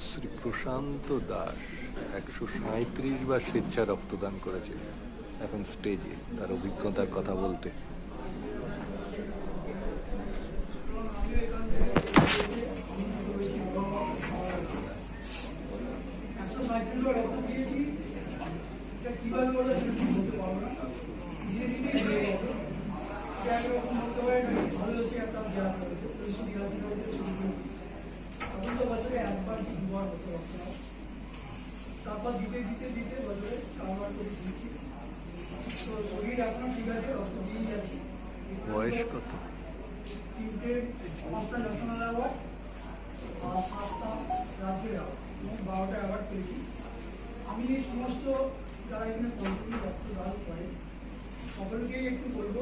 শ্রী প্রশান্ত দাস একশো সাঁত্রিশ বার স্বেচ্ছা রক্তদান করেছে এখন স্টেজে তার অভিজ্ঞতার কথা বলতে বার রক্ত দিয়েছি এটা কীভাবে বলে সেটা ঠিক বলতে পারব না ধীরে ধীরে হয়ে গেল এটা একরকম বলতে পারেন আমি ভালোবেসে একটা দেওয়া করেছে উনিশশো নিরাশি সাল থেকে শুরু করে তখন একবার কি দুবার হতো দান। তারপর দিতে দিতে দিতে বছরে চারবার করে দিয়েছি। তো শরীর এখনও ঠিক আছে রক্ত দিয়েই যাচ্ছি। বয়স কত? তিনটে পাঁচটা ন্যাশনাল অ্যাওয়ার্ড আর সাতটা রাজ্যের অ্যাওয়ার্ড এবং বারোটা অ্যাওয়ার্ড পেয়েছি। আমি এই সমস্ত যারা এখানে কন্ট্রিবিউট রক্তদান করে সকলকেই একটু বলব